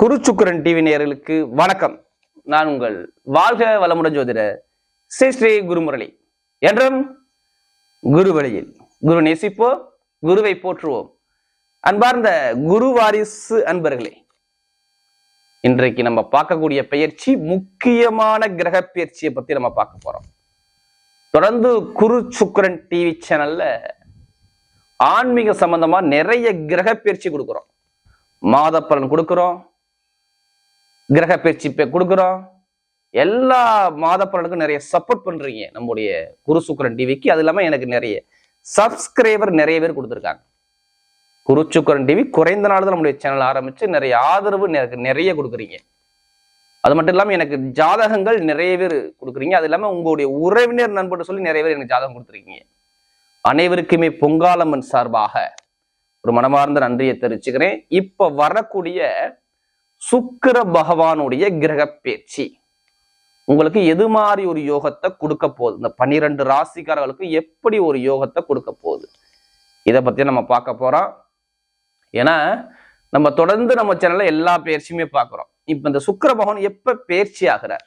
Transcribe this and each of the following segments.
குரு TV நேயர்களுக்கு வணக்கம். நான் உங்கள் வாழ்க வளமுடன் ஜோதிட ஸ்ரீ ஸ்ரீ குருமுரளி. என்றும் குரு வழியில் குரு நேசிப்போ குருவை போற்றுவோம். அன்பார்ந்த குரு வாரிசு அன்பர்களே இன்றைக்கு நம்ம பார்க்கக்கூடிய பயிற்சி முக்கியமான கிரக பயிற்சியை பத்தி நம்ம பார்க்க போறோம். தொடர்ந்து குரு சுக்கரன் டிவி சேனல்ல ஆன்மீக சம்பந்தமா நிறைய கிரக பயிற்சி கொடுக்குறோம். மாத பலன் கொடுக்குறோம். கிரக பயிற்சி கொடுக்குறோம். எல்லா மாத பலனுக்கும் நிறைய சப்போர்ட் பண்றீங்க. நம்முடைய குரு சுக்கரன் டிவிக்கு. அது இல்லாம எனக்கு நிறைய சப்ஸ்கிரைபர் நிறைய பேர் கொடுத்துருக்காங்க. குரு சுக்கரன் டிவி குறைந்த நாள் தான் நம்முடைய சேனல் ஆரம்பிச்சு நிறைய ஆதரவு எனக்கு நிறைய கொடுக்குறீங்க. அது மட்டும் இல்லாமல் எனக்கு ஜாதகங்கள் நிறைய பேர் கொடுக்குறீங்க. அது இல்லாமல் உங்களுடைய உறவினர் நண்பர் சொல்லி நிறைய பேர் எனக்கு ஜாதகம் கொடுத்துருக்கீங்க. அனைவருக்குமே பொங்காலம்மன் சார்பாக ஒரு மனமார்ந்த நன்றியை தெரிவிச்சுக்கிறேன். இப்போ வரக்கூடிய சுக்கிர பகவானுடைய கிரக பேச்சு. உங்களுக்கு எது மாதிரி ஒரு யோகத்தை கொடுக்க போகுது? இந்த பன்னிரெண்டு ராசிக்காரர்களுக்கு எப்படி ஒரு யோகத்தை கொடுக்க போகுது? இதை பத்தி நம்ம பார்க்க போறோம். ஏன்னா நம்ம தொடர்ந்து நம்ம சேனல்ல எல்லா பயிற்சியுமே பார்க்குறோம். இப்போ இந்த சுக்கிர பகவான் எப்ப பயிற்சி ஆகிறார்?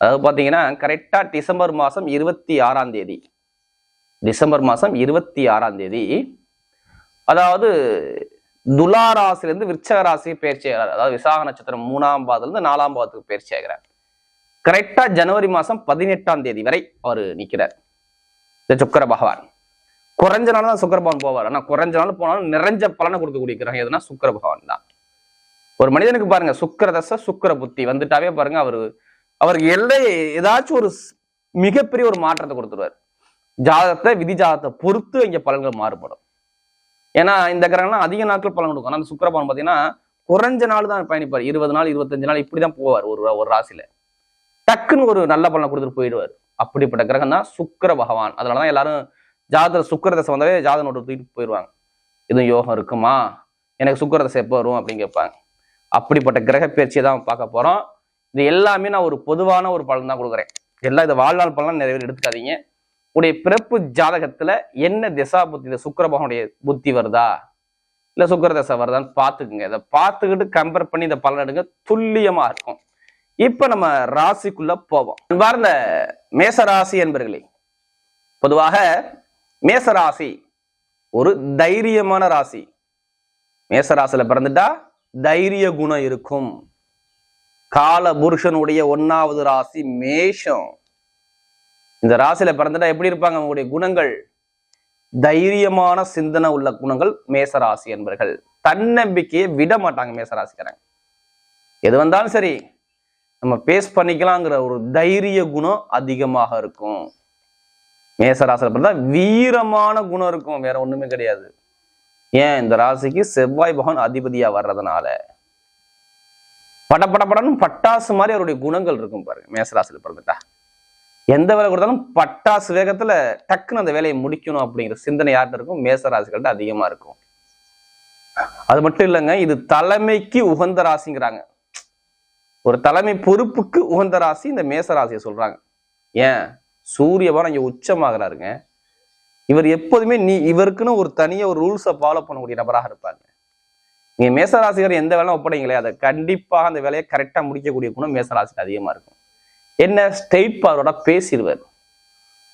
அதாவது பார்த்தீங்கன்னா கரெக்டா டிசம்பர் மாசம் இருபத்தி ஆறாம் தேதி. டிசம்பர் மாசம் இருபத்தி ஆறாம் தேதி. அதாவது துலா ராசியிலிருந்து விருச்சக ராசிக்கு பயிற்சி ஆகிறார். அதாவது விசாக நட்சத்திரம் மூணாம் பாதத்துல இருந்து நாலாம் பாதத்துக்கு பயிற்சி ஆகிறார். கரெக்டா ஜனவரி மாசம் பதினெட்டாம் தேதி வரை அவர் நிக்கிறார். இந்த சுக்கர பகவான். குறைஞ்ச நாள் தான் சுக்கர பகவான் போவார். ஆனா குறைஞ்ச நாள் போனாலும் நிறைஞ்ச பலனை கொடுக்கக்கூடிய கிரகம் எதுனா சுக்கர பகவான் தான். ஒரு மனிதனுக்கு பாருங்க சுக்கர தசை சுக்கர புத்தி வந்துட்டாவே பாருங்க அவரு அவருக்கு எல்லை ஏதாச்சும் ஒரு மிகப்பெரிய ஒரு மாற்றத்தை கொடுத்துருவார். ஜாதகத்தை விதி ஜாதகத்தை பொறுத்து இங்கே பலன்கள் மாறுபடும். ஏன்னா இந்த கிரகம்லாம் அதிக நாட்கள் பலன் கொடுக்கும். ஆனா அந்த சுக்கிரபவன் பார்த்தீங்கன்னா குறைஞ்ச நாள் தான் பயணிப்பார். இருபது நாள் இருபத்தஞ்சு நாள் இப்படி தான் போவார் ஒரு ஒரு ராசியில. டக்குன்னு ஒரு நல்ல பலனை கொடுத்துட்டு போயிடுவார். அப்படிப்பட்ட கிரகம் தான் சுக்கிர பகவான். அதனாலதான் எல்லாரும் ஜாதக சுக்கர தசை வந்தாவே ஜாதக நோட்டு தூக்கிட்டு போயிடுவாங்க. எதுவும் யோகம் இருக்குமா? எனக்கு சுக்கர தசை எப்போ வரும் அப்படின்னு கேட்பாங்க. அப்படிப்பட்ட கிரக பயிற்சியை தான் பார்க்க போகிறோம் இது எல்லாமே நான் ஒரு பொதுவான ஒரு பலன் தான் கொடுக்குறேன். எல்லாம் இது வாழ்நாள் பலன் நிறைய பேர் எடுத்துக்காதீங்க. உடைய பிறப்பு ஜாதகத்துல என்ன திசா புத்தி இந்த சுக்கரபகனுடைய புத்தி வருதா? இல்ல சுக்கிர தசை வருதான்னு பார்த்துக்குங்க. இதை பார்த்துக்கிட்டு கம்பேர் பண்ணி இந்த பலன் எடுங்க. துல்லியமா இருக்கும். இப்ப நம்ம ராசிக்குள்ள போவோம். அன்பார்ந்த மேச ராசி என்பர்களே பொதுவாக மேச ராசி ஒரு தைரியமான ராசி. மேச ராசியில பிறந்துட்டா தைரிய குணம் இருக்கும். கால புருஷனுடைய ஒன்னாவது ராசி மேஷம். இந்த ராசியில பிறந்துட்டா எப்படி இருப்பாங்க? அவங்களுடைய குணங்கள் தைரியமான சிந்தனை உள்ள குணங்கள் மேசராசி என்பர்கள். தன்னம்பிக்கையை விட மாட்டாங்க மேசராசிக்காரங்க எது வந்தாலும் சரி நம்ம பேஸ் பண்ணிக்கலாங்கிற ஒரு தைரிய குணம் அதிகமாக இருக்கும். மேசராசியில பிறந்தா வீரமான குணம் இருக்கும். வேற ஒண்ணுமே கிடையாது. ஏன்? இந்த ராசிக்கு செவ்வாய் பகவான் அதிபதியா வர்றதுனால. பட பட படன்னு பட்டாசு மாதிரி அவருடைய குணங்கள் இருக்கும் பாருங்க. மேசராசியில பிறந்துட்டா. எந்த வேலை கொடுத்தாலும் பட்டாசு வேகத்துல டக்குன்னு அந்த வேலையை முடிக்கணும் அப்படிங்கிற சிந்தனை யார்கிட்ட இருக்கும்? மேசராசிகள்கிட்ட அதிகமா இருக்கும். அது மட்டும் இல்லைங்க இது தலைமைக்கு உகந்த ராசிங்கிறாங்க. ஒரு தலைமை பொறுப்புக்கு உகந்த ராசி இந்த மேசராசியை சொல்றாங்க. ஏன்? சூரியபவன் இங்க உச்சமாகறாருங்க. இவர் எப்போதுமே நீ இவருக்குன்னு ஒரு தனியா ஒரு ரூல்ஸை ஃபாலோ பண்ணக்கூடிய நபராக இருப்பாங்க. நீங்க மேசராசிகர் எந்த வேலை ஒப்படைங்களே அதை கண்டிப்பாக அந்த வேலையை கரெக்டா முடிக்கக்கூடிய குணம் மேசராசிக்கு அதிகமா இருக்கும். என்ன ஸ்ட்ரெயிட் பேசிடுவார்.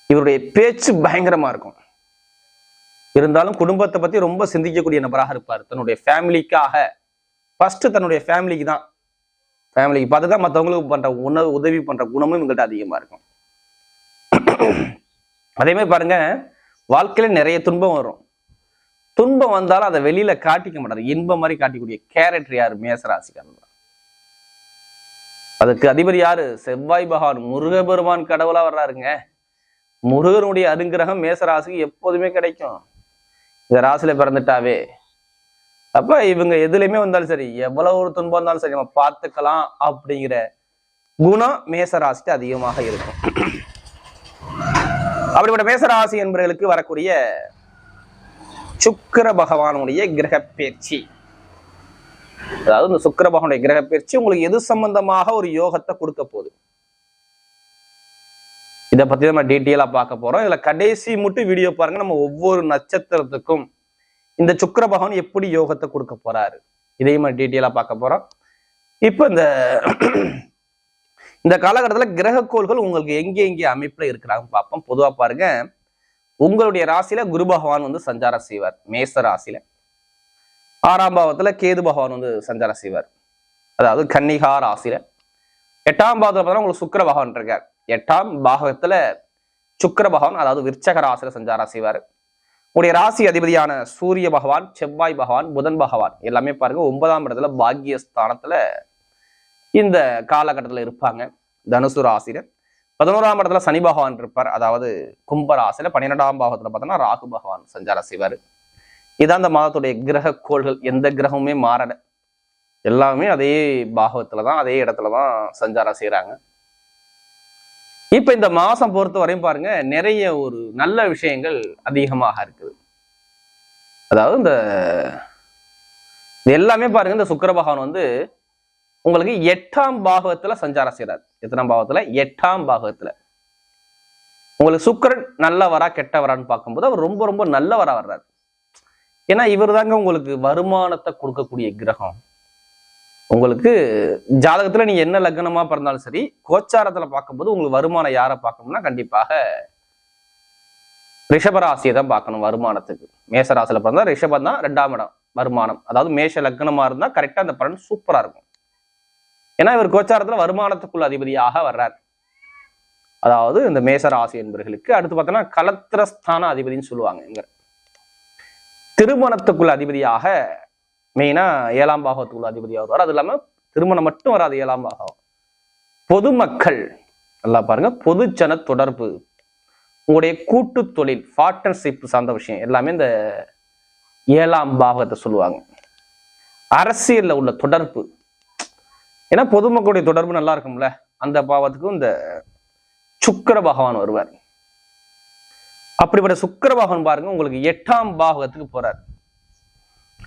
இவருடைய பேச்சு பயங்கரமா இருக்கும். இருந்தாலும் குடும்பத்தை பத்தி ரொம்ப சிந்திக்கக்கூடிய நபராக இருப்பார். தன்னுடைய ஃபேமிலிக்காக. ஃபர்ஸ்ட் தன்னுடைய ஃபேமிலிக்கு தான். ஃபேமிலிக்கு பார்த்து தான் மற்றவங்களுக்கு பண்ற உணவு உதவி பண்ற குணமும் இவங்கள்ட்ட அதிகமா இருக்கும். அதே மாதிரி பாருங்க வாழ்க்கையில நிறைய துன்பம் வரும். துன்பம் வந்தாலும் அதை வெளியில காட்டிக்க மாட்டாரு. இன்பம் மாதிரி காட்டிக்கூடிய கேரக்டர் யார்? மேசராசிக்காரன் அதுக்கு அதிபர் யாரு? செவ்வாய் பகவான். முருகபெருமான் கடவுளா வர்றாருங்க. முருகனுடைய அருங்கிரகம் மேச ராசிக்கு எப்போதுமே கிடைக்கும். இந்த ராசியில பிறந்துட்டாவே. அப்ப இவங்க எதுலையுமே வந்தாலும் சரி எவ்வளவு ஒரு துன்பம் இருந்தாலும் சரி நம்ம பார்த்துக்கலாம் அப்படிங்கிற குணம் மேசராசிக்கு அதிகமாக இருக்கும். அப்படிப்பட்ட மேசராசி என்பவர்களுக்கு வரக்கூடிய சுக்கிர பகவானுடைய கிரக பேச்சு. அதாவது இந்த சுக்கரபகனுடைய கிரக பயிற்சி உங்களுக்கு எது சம்பந்தமாக ஒரு யோகத்தை கொடுக்க போகுது? இதை பத்தி நம்ம டீட்டெயிலா பார்க்க போறோம். இதுல கடைசி மட்டும் வீடியோ பாருங்க. நம்ம ஒவ்வொரு நட்சத்திரத்துக்கும் இந்த சுக்கிர பகவான் எப்படி யோகத்தை கொடுக்க போறாரு? இதையும் டீட்டெயிலாக டீட்டெயிலா பார்க்க போறோம். இப்போ இந்த இந்த காலகட்டத்தில் கிரகக்கோள்கள் உங்களுக்கு எங்கே எங்கே அமைப்புல இருக்கிறாங்க பார்ப்போம். பொதுவா பாருங்க. உங்களுடைய ராசியில குரு பகவான் வந்து சஞ்சாரம் செய்வார். மேச ராசியில. ஆறாம் பாவத்துல கேது பகவான் வந்து சஞ்சாரம் செய்வார். அதாவது கன்னிகா ராசியில எட்டாம் பாவத்துல பார்த்தா உங்களுக்கு சுக்கர பகவான் இருக்கார். எட்டாம் பாகத்துல சுக்கர பகவான் அதாவது விற்சக ராசியில சஞ்சாரம் செய்வார். உங்களுடைய ராசி அதிபதியான சூரிய பகவான் செவ்வாய் பகவான் புதன் பகவான் எல்லாமே பாருங்க ஒன்பதாம் இடத்துல பாக்கியஸ்தானத்துல இந்த காலகட்டத்துல இருப்பாங்க. தனுசு ராசியில. பதினோராம் இடத்துல சனி பகவான் இருப்பார். அதாவது கும்ப ராசியில பன்னிரெண்டாம் பாகத்துல பார்த்தோம்னா ராகு பகவான் சஞ்சாரம் செய்வார். இதான் அந்த மாதத்துடைய கிரக கோள்கள் எந்த கிரகமுமே மாறல. எல்லாமே அதே பாகத்துல தான் அதே இடத்துல தான் சஞ்சாரம் செய்கிறாங்க இப்ப இந்த மாசம் பொறுத்த வரையும் பாருங்க நிறைய ஒரு நல்ல விஷயங்கள் அதிகமாக இருக்குது. அதாவது இந்த எல்லாமே பாருங்க இந்த சுக்கிர பகவான் வந்து உங்களுக்கு எட்டாம் பாகத்துல சஞ்சாரம் செய்கிறார் எத்தனாம் பாகத்துல எட்டாம் பாகத்துல உங்களுக்கு சுக்கரன் நல்லவரா கெட்டவரான்னு பார்க்கும்போது அவர் ரொம்ப ரொம்ப நல்லவரா வர்றாரு. ஏன்னா இவர் தாங்க உங்களுக்கு வருமானத்தை கொடுக்கக்கூடிய கிரகம். உங்களுக்கு ஜாதகத்துல நீங்க என்ன லக்னமா பிறந்தாலும் சரி கோச்சாரத்துல பார்க்கும்போது உங்களுக்கு வருமானம் யாரை பார்க்கணும்னா கண்டிப்பாக ரிஷபராசியை தான் பார்க்கணும் வருமானத்துக்கு. மேஷராசியில பிறந்தா ரிஷபம் தான் ரெண்டாம் இடம் வருமானம். அதாவது மேஷ லக்னமா இருந்தா கரெக்டா அந்த பலன் சூப்பரா இருக்கும். ஏன்னா இவர் கோச்சாரத்துல வருமானத்துக்குள்ள அதிபதியாக வர்றார். அதாவது இந்த மேசராசி என்பவர்களுக்கு அடுத்து பார்த்தோன்னா கலத்திரஸ்தான அதிபதினு சொல்லுவாங்க இங்க திருமணத்துக்குள்ள அதிபதியாக மெயினா ஏழாம் பாகத்துக்குள்ள அதிபதியாக வருவார் அது இல்லாம திருமணம் மட்டும் வராது ஏழாம் பாகம். பொதுமக்கள் நல்லா பாருங்க பொதுஜன தொடர்பு உங்களுடைய கூட்டு தொழில் பார்ட்னர்ஷிப் சார்ந்த விஷயம் எல்லாமே இந்த ஏழாம் பாகத்தை சொல்லுவாங்க. அரசியல்ல உள்ள தொடர்பு. ஏன்னா பொதுமக்களுடைய தொடர்பு நல்லா இருக்கும்ல. அந்த பாவத்துக்கும் இந்த சுக்கிர பகவான் வருவார். அப்படிப்பட்ட சுக்கிர பாருங்க உங்களுக்கு எட்டாம் பாவகத்துக்கு போறார்.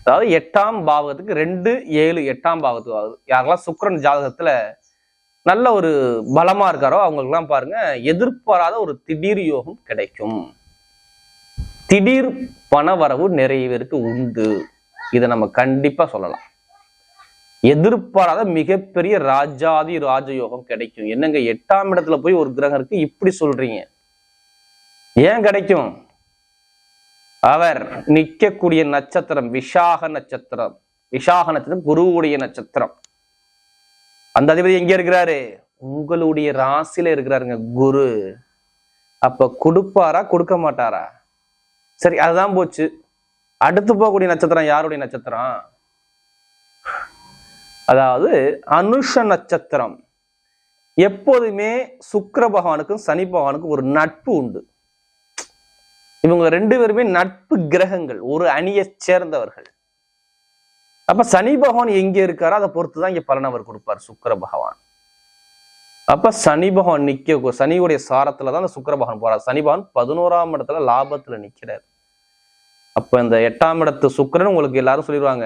அதாவது எட்டாம் பாவகத்துக்கு ரெண்டு ஏழு எட்டாம் பாவத்துக்கு ஆகுது யாரெல்லாம் சுக்கிரன் ஜாதகத்துல நல்ல ஒரு பலமா இருக்காரோ அவங்களுக்குலாம் பாருங்க எதிர்பாராத ஒரு திடீர் யோகம் கிடைக்கும். திடீர் பணவரவு நிறைய பேருக்கு உண்டு. இதை நம்ம கண்டிப்பா சொல்லலாம். எதிர்பாராத மிகப்பெரிய ராஜாதி ராஜயோகம் கிடைக்கும். என்னங்க எட்டாம் இடத்துல போய் ஒரு கிரகம் இருக்கு இப்படி சொல்றீங்க. ஏன் கிடைக்கும்? அவர் நிற்கக்கூடிய நட்சத்திரம் விஷாக நட்சத்திரம். விஷாக நட்சத்திரம் குருவுடைய நட்சத்திரம். அந்த அதிபதி எங்க இருக்கிறாரு? உங்களுடைய ராசியில இருக்கிறாருங்க குரு. அப்ப கொடுப்பாரா கொடுக்க மாட்டாரா? சரி அதுதான் போச்சு. அடுத்து போகக்கூடிய நட்சத்திரம் யாருடைய நட்சத்திரம்? அதாவது அனுஷ நட்சத்திரம். எப்போதுமே சுக்கர பகவானுக்கும் சனி பகவானுக்கும் ஒரு நட்பு உண்டு. இவங்க ரெண்டு பேருமே நட்பு கிரகங்கள் ஒரு அணியை சேர்ந்தவர்கள். அப்ப சனி பகவான் எங்க இருக்காரோ அதை பொறுத்து தான் இங்க பலன் அவர் கொடுப்பார் சுக்கர பகவான். அப்ப சனி பகவான் நிக்க சனியுடைய சாரத்துல தான் அந்த சுக்கர பகவான் போறார். சனி பகவான் பதினோராம் இடத்துல லாபத்துல நிக்கிறார். அப்ப இந்த எட்டாம் இடத்து சுக்கரன் உங்களுக்கு எல்லாரும் சொல்லிடுவாங்க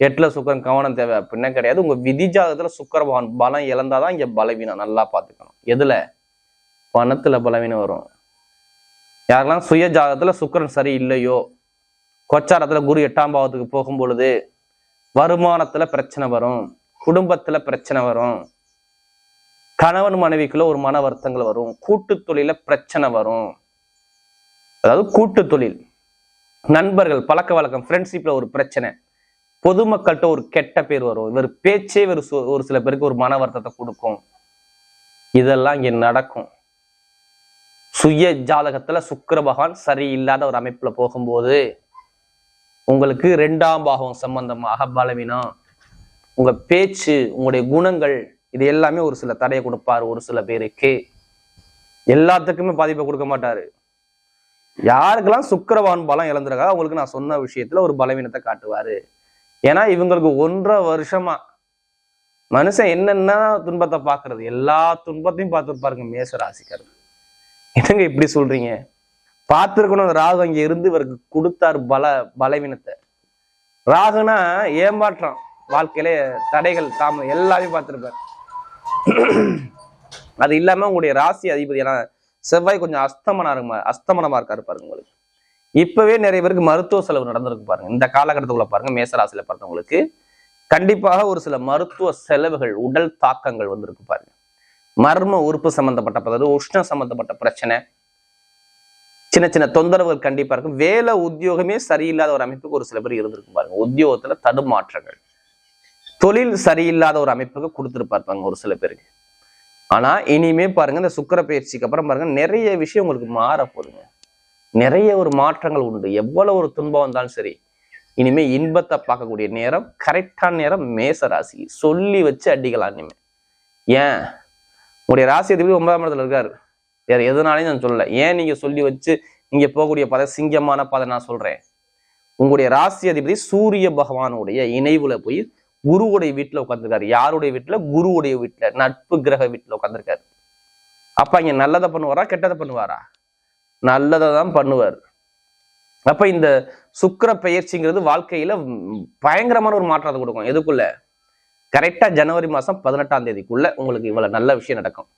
எட்டுல சுக்கிரன் கவனம் தேவை அப்படின்னா கிடையாது. உங்க விதி ஜாதகத்துல சுக்கிர பகவான் பலம் இழந்தாதான் இங்க பலவீனம் நல்லா பாத்துக்கணும் எதுல? பணத்துல பலவீனம் வரும். யாரெல்லாம் சுய ஜாதகத்தில் சுக்கிரன் சரி இல்லையோ கொச்சாரத்தில் குரு எட்டாம் பாவத்துக்கு போகும் பொழுது வருமானத்தில் பிரச்சனை வரும் குடும்பத்தில் பிரச்சனை வரும் கணவன் மனைவிக்குள்ள ஒரு மன வருத்தங்கள் வரும் கூட்டு தொழில பிரச்சனை வரும். அதாவது கூட்டு தொழில். நண்பர்கள் பழக்க வழக்கம் ஃப்ரெண்ட்ஷிப்ல ஒரு பிரச்சனை. பொதுமக்கள்கிட்ட ஒரு கெட்ட பேர் வரும். இவர் பேச்சே ஒரு சு- ஒரு சில பேருக்கு ஒரு மன வருத்தத்தை கொடுக்கும். இதெல்லாம் இங்க நடக்கும். சுய ஜாதகத்துல சுக்கர பகவான் சரியில்லாத ஒரு அமைப்புல போகும்போது உங்களுக்கு ரெண்டாம் பாகம் சம்பந்தமாக பலவீனம். உங்க பேச்சு உங்களுடைய குணங்கள் இது எல்லாமே ஒரு சில தடையை கொடுப்பாரு ஒரு சில பேருக்கு. எல்லாத்துக்குமே பாதிப்பை கொடுக்க மாட்டாரு. யாருக்கெல்லாம் சுக்கரவான் பலம் இழந்திருக்கா அவங்களுக்கு நான் சொன்ன விஷயத்துல ஒரு பலவீனத்தை காட்டுவாரு. ஏன்னா இவங்களுக்கு ஒன்றரை வருஷமா மனுஷன் என்னென்ன துன்பத்தை பாக்குறது எல்லா துன்பத்தையும் பார்த்துருப்பாருங்க மேச ராசிக்காரர் என்னங்க இப்படி சொல்றீங்க? பார்த்துருக்கணும் ராகு அங்கே இருந்து இவருக்கு கொடுத்தார் பல பலவீனத்தை. ராகுனா ஏமாற்றம். வாழ்க்கையில தடைகள் தாமதம் எல்லாமே பார்த்துருப்பார். அது இல்லாம உங்களுடைய ராசி அதிபதியான செவ்வாய் கொஞ்சம் அஸ்தமனா இருக்குமா அஸ்தமனமா இருக்காரு பாருங்க உங்களுக்கு. இப்பவே நிறைய பேருக்கு மருத்துவ செலவு நடந்திருக்கு பாருங்க. இந்த காலகட்டத்துக்குள்ள பாருங்க மேசராசியில பிறந்தவங்களுக்கு கண்டிப்பாக ஒரு சில மருத்துவ செலவுகள் உடல் தாக்கங்கள் வந்திருக்கு பாருங்க. மர்ம உறுப்பு சம்பந்தப்பட்ட அதாவது உஷ்ணம் சம்பந்தப்பட்ட பிரச்சனை. சின்ன சின்ன தொந்தரவுகள் கண்டிப்பா இருக்கும். வேலை உத்தியோகமே சரியில்லாத ஒரு அமைப்புக்கு ஒரு சில பேர் இருந்திருக்கும் பாருங்க. உத்தியோகத்துல தடுமாற்றங்கள். தொழில் சரியில்லாத ஒரு அமைப்புக்கு கொடுத்துருப்பாருப்பாங்க ஒரு சில பேருக்கு. ஆனா இனிமே பாருங்க இந்த சுக்கிர பயிற்சிக்கு அப்புறம் பாருங்க நிறைய விஷயம் உங்களுக்கு மாற போதுங்க நிறைய ஒரு மாற்றங்கள் உண்டு. எவ்வளவு ஒரு துன்பம் வந்தாலும் சரி இனிமே இன்பத்தை பார்க்கக்கூடிய நேரம் கரெக்டான நேரம் மேச ராசி சொல்லி வச்சு அடிக்கலாம் இனிமே. ஏன்? உங்களுடைய ராசி அதிபதி ஒன்பதாம் இடத்துல இருக்காரு. வேற எதுனாலையும் நான் சொல்லல. ஏன் நீங்க சொல்லி வச்சு நீங்க போகக்கூடிய பத சிங்கமான பதை நான் சொல்றேன். உங்களுடைய ராசி அதிபதி சூரிய பகவானுடைய இணைவுல போய் குருவுடைய வீட்டுல உட்காந்துருக்காரு யாருடைய வீட்டுல? குருவுடைய வீட்டுல. நட்பு கிரக வீட்டுல உட்காந்துருக்காரு அப்ப இங்க நல்லதை பண்ணுவாரா கெட்டதை பண்ணுவாரா? நல்லதை தான் பண்ணுவார். அப்ப இந்த சுக்கிர பெயர்ச்சிங்கிறது வாழ்க்கையில பயங்கரமான ஒரு மாற்றத்தை கொடுக்கும். எதுக்குள்ள? கரெக்டாக ஜனவரி மாதம் பதினெட்டாம் தேதிக்குள்ளே உங்களுக்கு இவ்வளோ நல்ல விஷயம் நடக்கும்.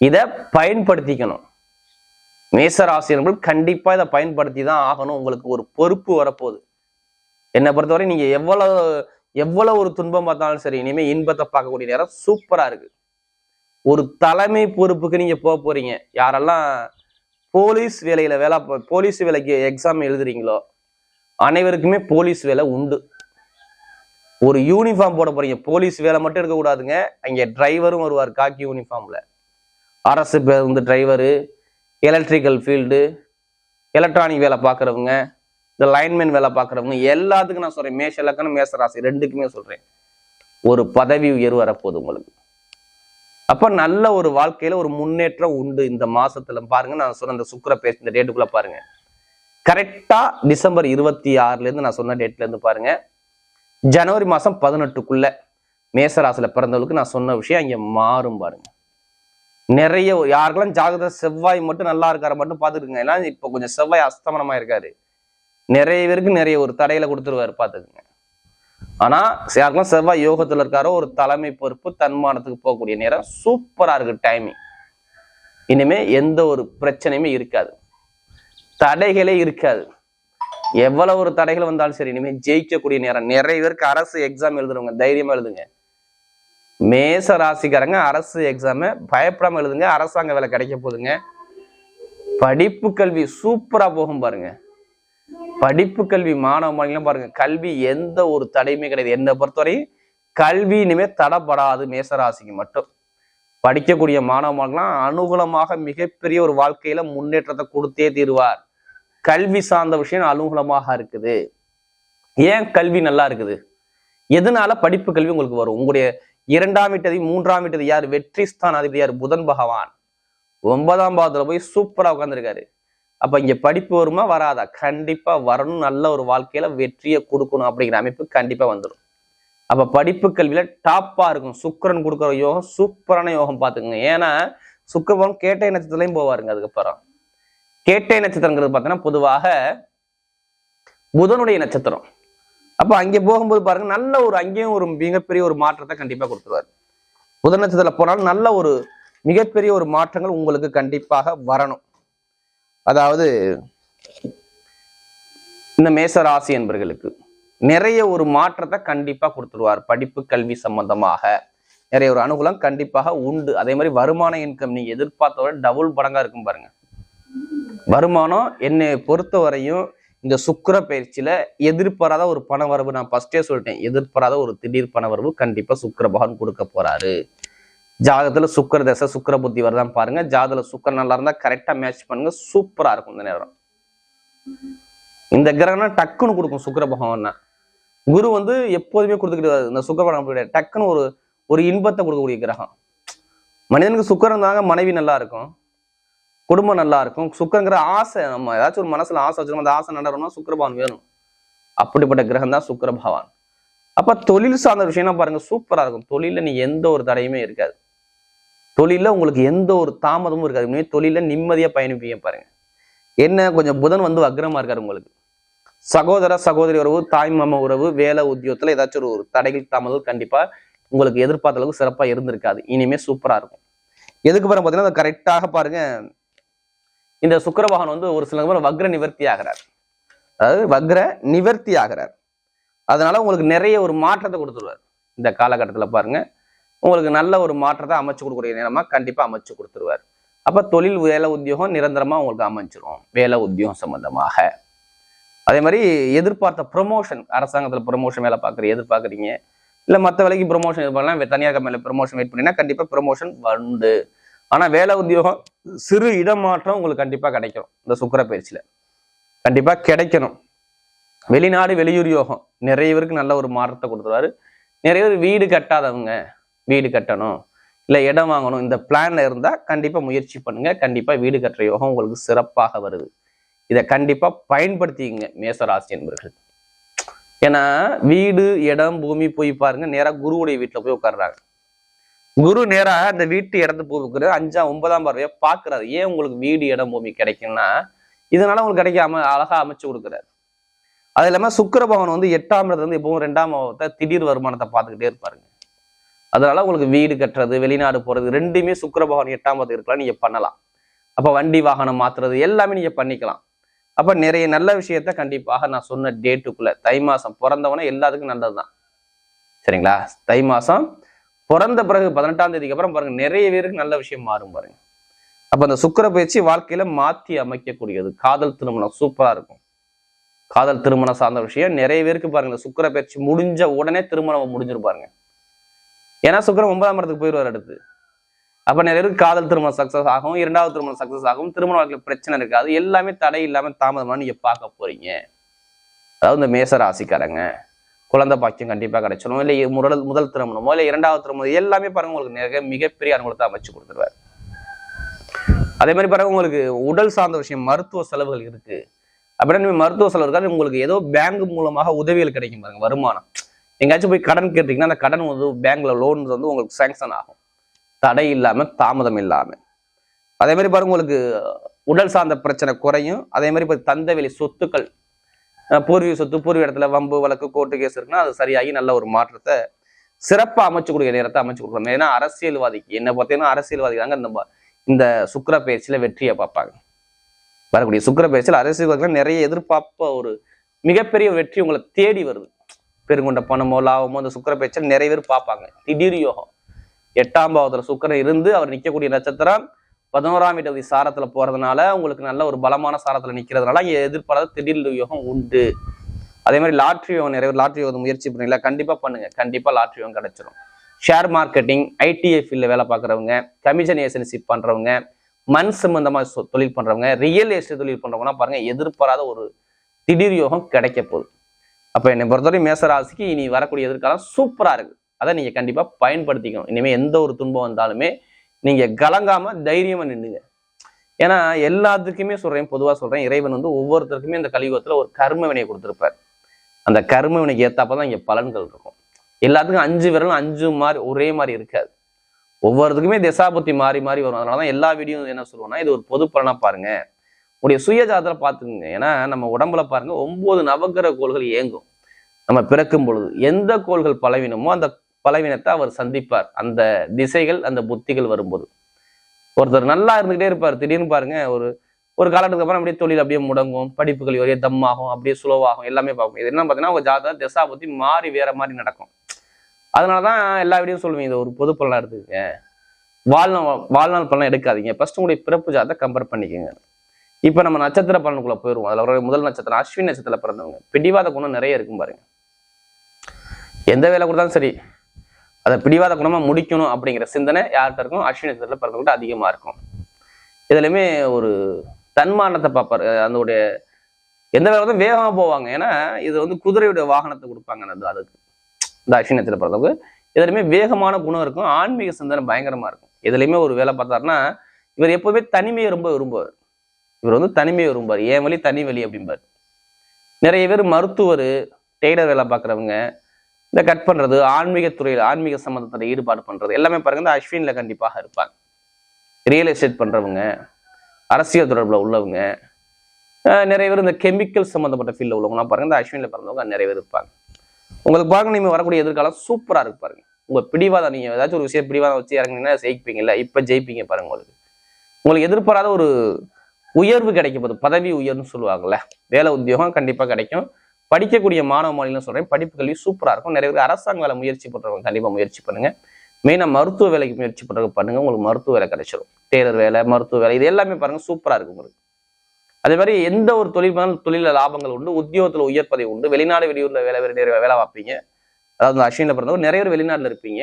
இதை பயன்படுத்திக்கணும். மேசராசிரியர்கள் கண்டிப்பாக இதை பயன்படுத்தி தான் ஆகணும். உங்களுக்கு ஒரு பொறுப்பு வரப்போகுது. என்னை பொறுத்தவரை நீங்கள் எவ்வளோ எவ்வளவு ஒரு துன்பம் பார்த்தாலும் சரி இனிமேல் இன்பத்தை பார்க்கக்கூடிய நேரம் சூப்பராக இருக்குது ஒரு தலைமை பொறுப்புக்கு நீங்கள் போக போகிறீங்க யாரெல்லாம் போலீஸ் வேலையில் வேலை போலீஸ் வேலைக்கு எக்ஸாம் எழுதுறீங்களோ அனைவருக்குமே போலீஸ் வேலை உண்டு. ஒரு யூனிஃபார்ம் போட போறீங்க. போலீஸ் வேலை மட்டும் இருக்கக்கூடாதுங்க அங்கே டிரைவரும் வருவார் காக்கி யூனிஃபார்ம்ல அரசு பேருந்து டிரைவரு எலக்ட்ரிக்கல் ஃபீல்டு எலக்ட்ரானிக் வேலை பார்க்குறவங்க இந்த லைன்மேன் வேலை பார்க்குறவங்க எல்லாத்துக்கும் நான் சொல்கிறேன் மேஷ இலக்கணம் மேசராசி ரெண்டுக்குமே சொல்கிறேன் ஒரு பதவி உயர்வு வரப்போகுது உங்களுக்கு. அப்போ நல்ல ஒரு வாழ்க்கையில் ஒரு முன்னேற்றம் உண்டு இந்த மாதத்தில் பாருங்க நான் சொன்ன அந்த சுக்கர பேச இந்த டேட்டுக்குள்ளே பாருங்கள் கரெக்டாக டிசம்பர் இருபத்தி ஆறுலேருந்து நான் சொன்ன டேட்லேருந்து பாருங்கள் ஜனவரி மாதம் பதினெட்டுக்குள்ள மேசராசில பிறந்தவங்களுக்கு நான் சொன்ன விஷயம் இங்கே மாறும் பாருங்க. நிறைய யாருக்கெல்லாம் ஜாகிரத செவ்வாய் மட்டும் நல்லா இருக்கார மட்டும் பார்த்துக்குங்க. ஏன்னா இப்போ கொஞ்சம் செவ்வாய் அஸ்தமனமாக இருக்காரு. நிறைய பேருக்கு நிறைய ஒரு தடையில கொடுத்துருவாரு பார்த்துக்குங்க. ஆனால் யாருக்கெல்லாம் செவ்வாய் யோகத்தில் இருக்காரோ ஒரு தலைமை பொறுப்பு தன்மானத்துக்கு போகக்கூடிய நேரம் சூப்பராக இருக்கு டைமிங் இனிமே எந்த ஒரு பிரச்சனையுமே இருக்காது. தடைகளே இருக்காது. எவ்வளவு ஒரு தடைகள் வந்தாலும் சரி இனிமேல் ஜெயிக்கக்கூடிய நேரம். நிறைய பேருக்கு அரசு எக்ஸாம் எழுதுறவங்க தைரியமா எழுதுங்க. மேச ராசிக்காரங்க அரசு எக்ஸாம பயப்படாம எழுதுங்க. அரசாங்க வேலை கிடைக்க போகுதுங்க. படிப்பு கல்வி சூப்பரா போகும் பாருங்க. படிப்பு கல்வி மாணவ மாணவிகளும் பாருங்க கல்வி எந்த ஒரு தடையுமே கிடையாது. என்னை பொறுத்தவரையும் கல்வி இனிமே தடைப்படாது மேசராசிக்கு மட்டும். படிக்கக்கூடிய மாணவ மாணவர்கள்லாம் அனுகூலமாக மிகப்பெரிய ஒரு வாழ்க்கையில முன்னேற்றத்தை கொடுத்தே தீருவார். கல்வி சார்ந்த விஷயம் அலுவலமாக இருக்குது. ஏன் கல்வி நல்லா இருக்குது? எதனால படிப்பு கல்வி உங்களுக்கு வரும்? உங்களுடைய இரண்டாம் வீட்டதி மூன்றாம் வீட்டது யார்? வெற்றி ஸ்தானாதிபதி யார்? புதன் பகவான். ஒன்பதாம் பாதத்தில் போய் சூப்பரா உட்காந்துருக்காரு அப்ப இங்க படிப்பு வருமா? வராதா? கண்டிப்பா வரணும். நல்ல ஒரு வாழ்க்கையில வெற்றியை கொடுக்கணும் அப்படிங்கிற அமைப்பு கண்டிப்பா வந்துடும் அப்ப படிப்பு கல்வியில டாப்பா இருக்கும். சுக்கரன் கொடுக்குற யோகம் சூப்பரான யோகம் பாத்துக்கோங்க ஏன்னா சுக்கிரபவன் கேட்ட நட்சத்திரலையும் போவாருங்க அதுக்கப்புறம். கேட்டை நட்சத்திரங்கிறது பார்த்தோன்னா பொதுவாக புதனுடைய நட்சத்திரம். அப்போ அங்கே போகும்போது பாருங்க நல்ல ஒரு அங்கேயும் ஒரு மிகப்பெரிய ஒரு மாற்றத்தை கண்டிப்பா கொடுத்துருவார். புதன் நட்சத்திரத்தில் போனாலும் நல்ல ஒரு மிகப்பெரிய ஒரு மாற்றங்கள் உங்களுக்கு கண்டிப்பாக வரணும். அதாவது இந்த மேச ராசி என்பர்களுக்கு நிறைய ஒரு மாற்றத்தை கண்டிப்பாக கொடுத்துருவார். படிப்பு கல்வி சம்பந்தமாக நிறைய ஒரு அனுகூலம் கண்டிப்பாக உண்டு. அதே மாதிரி வருமான இன்கம் நீங்கள் எதிர்பார்த்தோட டபுள் படங்கா இருக்கும் பாருங்க. வருமானம் என்னை பொறுத்த வரையும் இந்த சுக்கர பயிற்சியில எதிர்பாராத ஒரு பண வரவு நான் ஃபர்ஸ்டே சொல்லிட்டேன். எதிர்பாராத ஒரு திடீர் பண வரவு கண்டிப்பா சுக்கர பகவான் கொடுக்க போறாரு. ஜாதகத்துல சுக்கர தசை சுக்கர புத்தி வரதான் பாருங்க. ஜாதகத்துல சுக்கர நல்லா இருந்தா கரெக்டா மேட்ச் பண்ணுங்க. சூப்பரா இருக்கும் இந்த நேரம். இந்த கிரகம்னா டக்குன்னு கொடுக்கும் சுக்கர பகவான் குரு வந்து எப்போதுமே கொடுத்துக்கிட்டு இந்த சுக்கர பகவான் டக்குன்னு ஒரு ஒரு இன்பத்தை கொடுக்கக்கூடிய கிரகம். மனிதனுக்கு சுக்கரம் தாங்க மனைவி நல்லா இருக்கும். குடும்பம் நல்லா இருக்கும். சுக்கங்கிற ஆசை நம்ம ஏதாச்சும் ஒரு மனசுல ஆசை வச்சிருக்கோம். அந்த ஆசை நடக்கணும்னா சுக்கிரபகவான் வேணும். அப்படிப்பட்ட கிரகம் தான் சுக்கரபகவான். அப்ப தொழில் சார்ந்த விஷயம்னா பாருங்க சூப்பரா இருக்கும். தொழில நீ எந்த ஒரு தடையுமே இருக்காது. தொழில உங்களுக்கு எந்த ஒரு தாமதமும் இருக்காது. இனிமே தொழில நிம்மதியா பயணிப்பீங்க பாருங்க. என்ன கொஞ்சம் புதன் வந்து அக்ரமா இருக்காரு உங்களுக்கு. சகோதர சகோதரி உறவு தாய் மாம உறவு வேலை உத்தியோகத்துல ஏதாச்சும் ஒரு தடைகள் தாமதம் கண்டிப்பா உங்களுக்கு எதிர்பார்த்த அளவுக்கு சிறப்பா இருந்திருக்காது. இனிமே சூப்பரா இருக்கும். எதுக்கு பிறகு பாத்தீங்கன்னா கரெக்டாக பாருங்க. இந்த சுக்கிர பகவான் வந்து ஒரு சில நேரம் வக்ர நிவர்த்தி ஆகிறார் அதாவது வக்ர நிவர்த்தி ஆகிறார் அதனால உங்களுக்கு நிறைய ஒரு மாற்றத்தை கொடுத்துருவார். இந்த காலகட்டத்தில் பாருங்க உங்களுக்கு நல்ல ஒரு மாற்றத்தை அமைச்சு கொடுக்கக்கூடிய நேரமா கண்டிப்பாக அமைச்சு கொடுத்துருவார். அப்போ தொழில் வேலை உத்தியோகம் நிரந்தரமாக உங்களுக்கு அமைஞ்சிரும். வேலை உத்தியோகம் சம்பந்தமாக. அதே மாதிரி எதிர்பார்த்த ப்ரொமோஷன் அரசாங்கத்தில் ப்ரொமோஷன் வேலை பார்க்குறீங்க எதிர்பார்க்குறீங்க. இல்லை மற்ற வேலைக்கு ப்ரொமோஷன் இது பண்ணலாம் தனியார் கம்பெனியில் ப்ரொமோஷன் வெயிட் பண்ணினா கண்டிப்பாக ப்ரொமோஷன் உண்டு. ஆனால் வேலை உத்தியோகம் சிறு இடமாற்றம் உங்களுக்கு கண்டிப்பாக கிடைக்கணும் இந்த சுக்கர பயிற்சியில். கண்டிப்பாக கிடைக்கணும். வெளிநாடு வெளியூர் யோகம் நிறைய பேருக்கு நல்ல ஒரு மாற்றத்தை கொடுத்துருவாரு. நிறைய பேர் வீடு கட்டாதவங்க வீடு கட்டணும் இல்லை இடம் வாங்கணும் இந்த பிளான்ல இருந்தால் கண்டிப்பாக முயற்சி பண்ணுங்க. கண்டிப்பாக வீடு கட்டுற யோகம் உங்களுக்கு சிறப்பாக வருது. இதை கண்டிப்பாக பயன்படுத்திங்க மேசராசி என்பர்கள் ஏன்னா வீடு இடம் பூமி போய் பாருங்க நேராக குருவுடைய வீட்டில் போய் உட்கார்றாங்க. குரு நேரா அந்த வீட்டு இடத்து பூமிக்கு அஞ்சாம் ஒன்பதாம் பார்வையை பார்க்குறாரு. ஏன் உங்களுக்கு வீடு இடம் பூமி கிடைக்கும்னா இதனால உங்களுக்கு கிடைக்காம அழகா அமைச்சு கொடுக்குறாரு. அது இல்லாம சுக்கர பகவான் வந்து எட்டாம் இடத்துல இருந்து எப்பவும் ரெண்டாம் பாவத்தை திடீர் வருமானத்தை பார்த்துக்கிட்டே இருப்பாருங்க. அதனால உங்களுக்கு வீடு கட்டுறது வெளிநாடு போறது ரெண்டுமே சுக்கர பகவான் எட்டாம் பாவத்துக்கு இருக்கலாம் நீங்க பண்ணலாம். அப்ப வண்டி வாகனம் மாத்துறது எல்லாமே நீங்க பண்ணிக்கலாம். அப்ப நிறைய நல்ல விஷயத்த கண்டிப்பாக நான் சொன்ன டேட்டுக்குள்ள தை மாசம் பிறந்தவனே எல்லாத்துக்கும் நல்லதுதான். சரிங்களா? தை மாசம் பிறந்த பிறகு பதினெட்டாம் தேதிக்கு அப்புறம் பாருங்க நிறைய பேருக்கு நல்ல விஷயம் மாறும் பாருங்க. அப்ப அந்த சுக்கிர பயிற்சி வாழ்க்கையில மாத்தி அமைக்கக்கூடியது. காதல் திருமணம் சூப்பரா இருக்கும். காதல் திருமணம் சார்ந்த விஷயம். நிறைய பேருக்கு பாருங்க இந்த பயிற்சி முடிஞ்ச உடனே திருமணம் முடிஞ்சிருப்பாருங்க ஏன்னா சுக்கரம் ஒன்பதாம் இடத்துக்கு போயிடுவார் அடுத்து. அப்ப நிறைய பேருக்கு காதல் திருமணம் சக்சஸ் ஆகும் இரண்டாவது திருமணம் சக்சஸ் ஆகும் திருமண வாழ்க்கையில் பிரச்சனை இருக்காது. எல்லாமே தடை இல்லாம தாமதமான நீங்க பார்க்க போறீங்க. அதாவது இந்த மேச ராசிக்காரங்க குழந்தை பாக்கியம் கண்டிப்பா கிடைச்சிடும் இல்லை முதல் முதல் திருமணமோ இல்லை இரண்டாவது திருமணம் எல்லாமே பாருங்க உங்களுக்கு நிறைய மிகப்பெரிய அனுகூலத்தை அமைச்சு கொடுத்துருவாரு. அதே மாதிரி பாருங்க உங்களுக்கு உடல் சார்ந்த விஷயம் மருத்துவ செலவுகள் இருக்கு. அப்படின்னா மருத்துவ செலவு இருக்காது உங்களுக்கு ஏதோ பேங்க் மூலமாக உதவிகள் கிடைக்கும் பாருங்க வருமானம். எங்கேயாச்சும் போய் கடன் கேட்டீங்கன்னா அந்த கடன் வந்து பேங்க்ல லோன் வந்து உங்களுக்கு சேங்ஷன் ஆகும். தடை இல்லாம தாமதம் இல்லாம. அதே மாதிரி பாருங்க உங்களுக்கு உடல் சார்ந்த பிரச்சனை குறையும். அதே மாதிரி இப்போ தந்தவெளி சொத்துக்கள் பூர்வீக சொத்து பூர்வீக இடத்துல வம்பு வழக்கு கோர்ட்டு கேஸ் இருக்குன்னா அது சரியாகி நல்ல ஒரு மாற்றத்தை சிறப்பாக அமைச்சு கொடுக்க நேரத்தை அமைச்சு கொடுக்கணும். ஏன்னா அரசியல்வாதிக்கு என்ன பார்த்தீங்கன்னா அரசியல்வாதிக்காங்க இந்த இந்த சுக்கர பயிற்சியில் வெற்றியை பார்ப்பாங்க. வரக்கூடிய சுக்கர பயிற்சியில் அரசியல்வாதிகள் நிறைய எதிர்பார்ப்ப ஒரு மிகப்பெரிய ஒரு வெற்றி உங்களை தேடி வருது. பெருங்கொண்ட பணமோ லாபமோ அந்த சுக்கர பயிற்சியில் நிறைய பேர் பார்ப்பாங்க. திடீர் யோகம். எட்டாம் பாவத்தில் சுக்கிரன் இருந்து அவர் நிற்கக்கூடிய நட்சத்திரம் பதினோராம் வீட்டு சாரத்துல போறதுனால உங்களுக்கு நல்ல ஒரு பலமான சாரத்துல நிக்கிறதுனால இங்க எதிர்பாராத திடீர் யோகம் உண்டு. அதே மாதிரி லாட்ரி யோகம் நிறைய லாட்ரி யோகம் முயற்சி பண்ணீங்களா? கண்டிப்பா பண்ணுங்க. கண்டிப்பா லாட்ரி யோகம் கிடைச்சிடும் ஷேர் மார்க்கெட்டிங் ஐடிஐ ஃபீல்டில் வேலை பார்க்குறவங்க கமிஷன் ஏஜென்சிப் பண்றவங்க மண் சம்பந்தமா தொழில் பண்றவங்க ரியல் எஸ்டேட் தொழில் பண்றவங்கன்னா பாருங்க எதிர்பாராத ஒரு திடீர் யோகம் கிடைக்க போகுது. அப்ப என்னை பொறுத்தவரை மேசராசிக்கு இனி வரக்கூடிய எதிர்காலம் சூப்பரா இருக்கு. அதை நீங்க கண்டிப்பா பயன்படுத்திக்கணும். இனிமேல் எந்த ஒரு துன்பம் வந்தாலுமே நீங்க கலங்காம தைரியமா நின்னுங்க. ஏன்னா எல்லாத்துக்குமே சொல்றேன் பொதுவா சொல்றேன் இறைவன் வந்து ஒவ்வொருத்தருக்குமே இந்த கலியுகத்துல ஒரு கர்ம வினையை கொடுத்துருப்பார். அந்த கர்ம வினைக்கு ஏத்தாப்பதான் இங்க பலன்கள் இருக்கும். எல்லாத்துக்கும் அஞ்சு விரலும் அஞ்சு மாதிரி ஒரே மாதிரி இருக்காது. ஒவ்வொருத்துக்குமே திசாபுத்தி மாறி மாறி வரும். அதனாலதான் எல்லா வீடியோ என்ன சொல்லுவோம்னா இது ஒரு பொது பலனா பாருங்க. உடைய சுய ஜாதகத்துல பாத்துக்கோங்க ஏன்னா நம்ம உடம்புல பாருங்க ஒன்பது நவக்கிர கோள்கள் இயங்கும். நம்ம பிறக்கும் பொழுது எந்த கோள்கள் பலவீனமோ அந்த பலவீனத்தை அவர் சந்திப்பார். அந்த திசைகள் அந்த புத்திகள் வரும்போது. ஒருத்தர் நல்லா இருந்துகிட்டே இருப்பார். திடீர்னு பாருங்க ஒரு ஒரு காலத்துக்கு அப்புறம் அப்படியே தொழில் அப்படியே முடங்கும். படிப்புகள் ஒரே தம்மாகும் அப்படியே ஸ்லோவாகும் எல்லாமே பார்க்கும் இது என்ன பார்த்தீங்கன்னா ஒரு ஜாதகம் திசா பற்றி மாறி வேற மாதிரி நடக்கும். அதனாலதான் எல்லா வீடியும் சொல்லுவீங்க இது ஒரு பொது பலனாக எடுத்துக்கங்க. வாழ்நாள் வாழ்நாள் பலன் எடுக்காதீங்க. ஃபர்ஸ்ட் உங்களுடைய பிறப்பு ஜாதத்தை கம்பேர் பண்ணிக்கோங்க. இப்போ நம்ம நட்சத்திர பலனுக்குள்ள போயிடுவோம் அதுல ஒரு முதல் நட்சத்திரம் அஸ்வின் நட்சத்திரத்தில் பிறந்தவங்க. பிடிவாத குணம் நிறைய இருக்கும் பாருங்க. எந்த வேலை கொடுத்தாலும் சரி. அதை பிடிவாத குணமா முடிக்கணும் அப்படிங்கிற சிந்தனை யார்கிட்ட இருக்கும் அஸ்வினி நட்சத்திரத்துல பிறந்தவங்ககிட்ட அதிகமா இருக்கும். இதுலயுமே ஒரு தன்மானத்தை பார்ப்பார். அதனுடைய எந்த வேலை வந்து வேகமா போவாங்க. ஏன்னா இது வந்து குதிரையுடைய வாகனத்தை கொடுப்பாங்க. அது அதுக்கு இந்த அஸ்வினி நட்சத்திரம் பிறந்தவங்க. இதுலயுமே வேகமான குணம் இருக்கும். ஆன்மீக சிந்தனை பயங்கரமா இருக்கும். இதுலையுமே ஒரு வேலை பார்த்தாருன்னா இவர் எப்பவுமே தனிமையை ரொம்ப விரும்புவார். இவர் வந்து தனிமையை விரும்புவார். ஏன் வழி தனி வழி அப்படிம்பார். நிறைய பேர் மருத்துவர் டெய்லர் வேலை பார்க்குறவங்க இந்த கட் பண்ணுறது ஆன்மீக துறையில் ஆன்மீக சம்மந்தத்தில் ஈடுபாடு பண்ணுறது எல்லாமே பாருங்க இந்த அஸ்வினில் கண்டிப்பாக இருப்பாங்க. ரியல் எஸ்டேட் பண்ணுறவங்க அரசியல் தொடர்பில் உள்ளவங்க நிறைய பேர் இந்த கெமிக்கல் சம்மந்தப்பட்ட ஃபீல்டில் உள்ளவங்களாம் பாருங்க இந்த அஸ்வினில் பிறந்தவங்க நிறைய பேர் இருப்பாங்க. உங்களுக்கு பாருங்க நீங்கள் வரக்கூடிய எதிர்காலம் சூப்பராக இருக்கு பாருங்க. உங்கள் பிடிவாதம் நீங்கள் ஏதாச்சும் ஒரு விஷயம் பிடிவாதம் வச்சு இறங்குனீங்கன்னா ஜெயிப்பீங்கல்ல இப்போ ஜெயிப்பீங்க பாருங்க உங்களுக்கு. உங்களுக்கு எதிர்பாராத ஒரு உயர்வு கிடைக்கும் போது பதவி உயர்வுன்னு சொல்லுவாங்கல்ல வேலை உத்தியோகம் கண்டிப்பாக கிடைக்கும். படிக்கக்கூடிய மாணவ மாநிலம் சொல்றேன். படிப்பு கல்வி சூப்பரா இருக்கும். நிறைய பேர் அரசாங்க வேலை முயற்சி பண்றவங்க கண்டிப்பா முயற்சி பண்ணுங்க. மெயினா மருத்துவ வேலைக்கு முயற்சி பண்றவங்க பண்ணுங்க. உங்களுக்கு மருத்துவ வேலை கிடைச்சிடும் டெய்லர் வேலை மருத்துவ வேலை இது எல்லாமே பாருங்க சூப்பரா இருக்கும் உங்களுக்கு. அதே மாதிரி எந்த ஒரு தொழில் பண்ணாலும் தொழில லாபங்கள் உண்டு உத்தியோகத்தில் உயர் பதவி உண்டு வெளிநாடு வெளியூர்ல வேலை நிறைய வேலை பார்ப்பீங்க. அதாவது அஸ்வினில் பிறந்தவங்க நிறைய பேர் வெளிநாட்டில் இருப்பீங்க.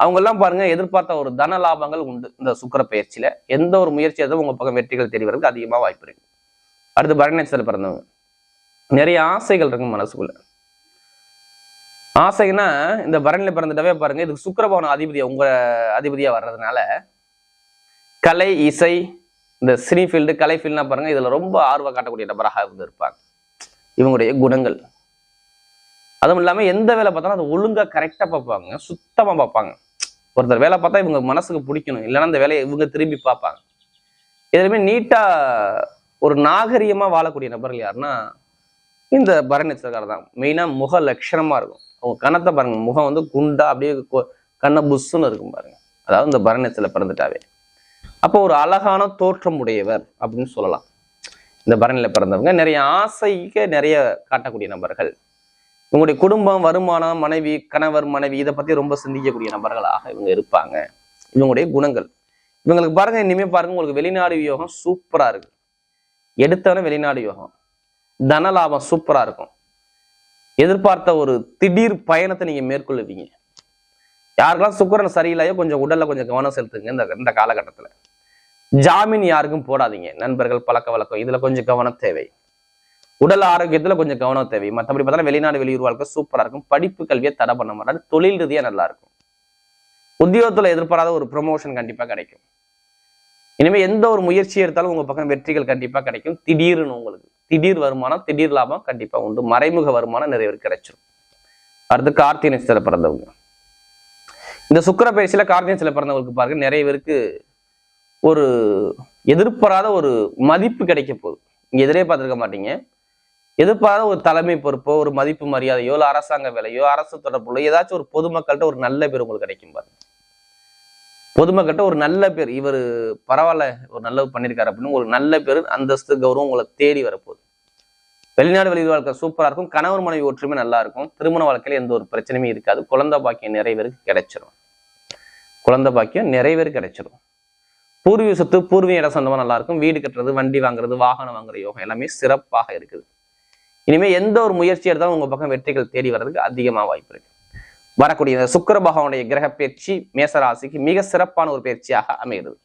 அவங்க எல்லாம் பாருங்க எதிர்பார்த்த ஒரு தன லாபங்கள் உண்டு இந்த சுக்கர பயிற்சியில. எந்த ஒரு முயற்சி எதுவும் உங்க பக்கம் வெற்றிகள் தெரிவதற்கு அதிகமாக வாய்ப்பு இருக்கு. அடுத்து பரணேஸ்வரர் பிறந்தவங்க. நிறைய ஆசைகள் இருக்கும் மனசுக்குள்ள. ஆசைன்னா இந்த பரணில பிறந்துட்டவே பாருங்க இதுக்கு சுக்கரபவன அதிபதியா உங்க அதிபதியா வர்றதுனால கலை இசை இந்த சினி ஃபீல்டு கலை ஃபீல்ட்னா பாருங்க இதுல ரொம்ப ஆர்வம் காட்டக்கூடிய நபராக இருந்து இருப்பாங்க இவங்களுடைய குணங்கள். அதுவும் இல்லாம எந்த வேலை பார்த்தாலும் அதை ஒழுங்கா கரெக்டா பார்ப்பாங்க சுத்தமா பார்ப்பாங்க. ஒருத்தர் வேலை பார்த்தா இவங்க மனசுக்கு பிடிக்கணும் இல்லைன்னா அந்த வேலையை இவங்க திரும்பி பார்ப்பாங்க. எதுலையுமே நீட்டா ஒரு நாகரிகமா வாழக்கூடிய நபர்கள் யாருன்னா இந்த பரநட்சத்திரக்காரர் தான். மெயினா முக லட்சணமா இருக்கும். அவங்க கணத்தை பாருங்க. முகம் வந்து குண்டா அப்படியே கண்ணை கண்ண இருக்கும் பாருங்க. அதாவது இந்த பரணியத்தில் பிறந்துட்டாவே. அப்போ ஒரு அழகான தோற்றம் உடையவர் அப்படின்னு சொல்லலாம். இந்த பரணில பிறந்தவங்க. நிறைய ஆசைக்கு நிறைய காட்டக்கூடிய நபர்கள். இவங்களுடைய குடும்பம் வருமானம் மனைவி கணவர் மனைவி இதை பத்தி ரொம்ப சிந்திக்கக்கூடிய நபர்களாக இவங்க இருப்பாங்க. இவங்களுடைய குணங்கள். இவங்களுக்கு பாருங்க இனிமேல் பாருங்க உங்களுக்கு வெளிநாடு யோகம் சூப்பரா இருக்கு. எடுத்தவன வெளிநாடு யோகம் தன லாபம் சூப்பரா இருக்கும். எதிர்பார்த்த ஒரு திடீர் பயணத்தை நீங்க மேற்கொள்ளுவீங்க. யாருக்கெல்லாம் சுக்கரன் சரியில்லையோ கொஞ்சம் உடல்ல கொஞ்சம் கவனம் செலுத்துங்க இந்த இந்த காலகட்டத்துல. ஜாமீன் யாருக்கும் போடாதீங்க. நண்பர்கள் பழக்க வழக்கம் இதுல கொஞ்சம் கவனம் தேவை. உடல் ஆரோக்கியத்துல கொஞ்சம் கவனம் தேவை. மற்றபடி பார்த்தா வெளிநாடு வெளியூர் வாழ்க்கை சூப்பரா இருக்கும். படிப்பு கல்வியை தடை பண்ண மாட்டாரு தொழில் ரீதியா நல்லா இருக்கும். உத்தியோகத்துல எதிர்பாராத ஒரு ப்ரொமோஷன் கண்டிப்பா கிடைக்கும். இனிமே எந்த ஒரு முயற்சி எடுத்தாலும் உங்க பக்கம் வெற்றிகள் கண்டிப்பா கிடைக்கும். திடீர்னு உங்களுக்கு. திடீர் வருமானம் திடீர் லாபம் கண்டிப்பா உண்டு. மறைமுக வருமானம் நிறைய பேர் கிடைச்சிடும் அடுத்து கார்த்திகை நட்சத்திரத்தில் பிறந்தவங்க. இந்த சுக்கிர பயிற்சியில கார்த்திகை நட்சத்திரம் பிறந்தவங்களுக்கு பாருங்க நிறைய பேருக்கு ஒரு எதிர்பாராத ஒரு மதிப்பு கிடைக்க போகுது. நீங்க எதிரே பார்த்திருக்க மாட்டீங்க. எதிர்பாராத ஒரு தலைமை பொறுப்போ ஒரு மதிப்பு மரியாதையோ இல்லை அரசாங்க வேலையோ அரசு தொடர்புல ஏதாச்சும் ஒரு பொதுமக்கள்கிட்ட ஒரு நல்ல பேர் உங்களுக்கு கிடைக்கும் பாருங்க. பொதுமக்கிட்ட ஒரு நல்ல பேர் இவர் பரவாயில்ல ஒரு நல்லது பண்ணியிருக்காரு அப்படின்னு ஒரு நல்ல பேர் அந்தஸ்து கௌரவம் உங்களை தேடி வரப்போகுது. வெளிநாடு வெளி வாழ்க்கை சூப்பரா இருக்கும். கணவர் மனைவி ஒற்றுமை நல்லா இருக்கும். திருமண வாழ்க்கையில எந்த ஒரு பிரச்சனையுமே இருக்காது. குழந்தை பாக்கியம் நிறைவேருக்கு கிடைச்சிரும். குழந்தை பாக்கியம் நிறைவேறு கிடைச்சிரும். பூர்வீக சொத்து பூர்வீக இடம் சொந்தமா நல்லா இருக்கும். வீடு கட்டுறது வண்டி வாங்குறது வாகனம் வாங்குற யோகம் எல்லாமே சிறப்பாக இருக்குது. இனிமேல் எந்த ஒரு முயற்சி எடுத்தாலும் உங்க பக்கம் வெற்றிகள் தேடி வர்றதுக்கு அதிகமா வாய்ப்பு இருக்குது வரக்கூடிய இந்த சுக்கிர பகவானுடைய கிரக பயிற்சி மேசராசிக்கு மிக சிறப்பான ஒரு பயிற்சியாக அமைகிறது.